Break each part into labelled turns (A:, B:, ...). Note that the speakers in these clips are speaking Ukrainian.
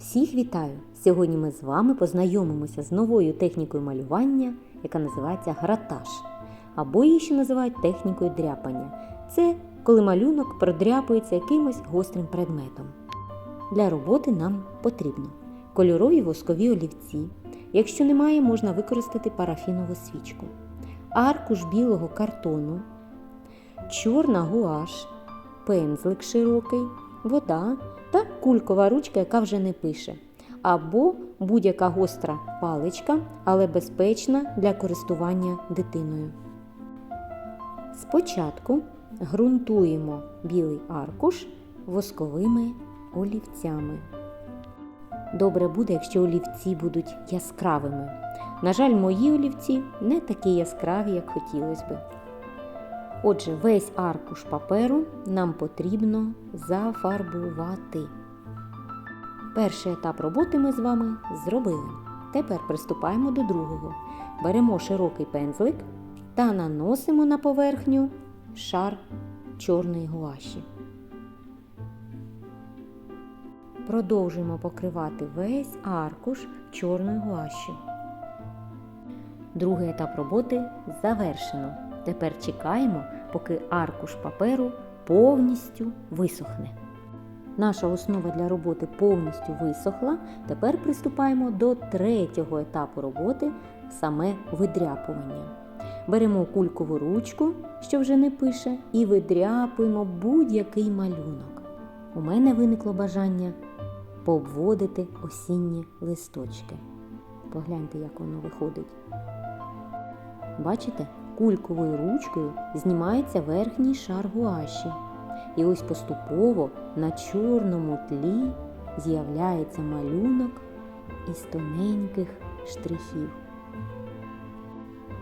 A: Всіх вітаю! Сьогодні ми з вами познайомимося з новою технікою малювання, яка називається гратаж, або її ще називають технікою дряпання. Це коли малюнок продряпується якимось гострим предметом. Для роботи нам потрібно кольорові воскові олівці. Якщо немає, можна використати парафінову свічку, аркуш білого картону, чорна гуаш, пензлик широкий, вода та кулькова ручка, яка вже не пише, або будь-яка гостра паличка, але безпечна для користування дитиною. Спочатку ґрунтуємо білий аркуш восковими олівцями. Добре буде, якщо олівці будуть яскравими. На жаль, мої олівці не такі яскраві, як хотілося би. Отже, весь аркуш паперу нам потрібно зафарбувати. Перший етап роботи ми з вами зробили. Тепер приступаємо до другого. Беремо широкий пензлик та наносимо на поверхню шар чорної гуаші. Продовжуємо покривати весь аркуш чорною гуашю. Другий етап роботи завершено. Тепер чекаємо, поки аркуш паперу повністю висохне. Наша основа для роботи повністю висохла. Тепер приступаємо до третього етапу роботи саме видряпування. Беремо кулькову ручку, що вже не пише, і видряпуємо будь-який малюнок. У мене виникло бажання пообводити осінні листочки. Погляньте, як воно виходить. Бачите, кульковою ручкою знімається верхній шар гуаші. І ось поступово на чорному тлі з'являється малюнок із тоненьких штрихів.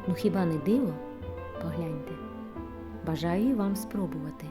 A: Ну хіба не диво? Погляньте. Бажаю і вам спробувати.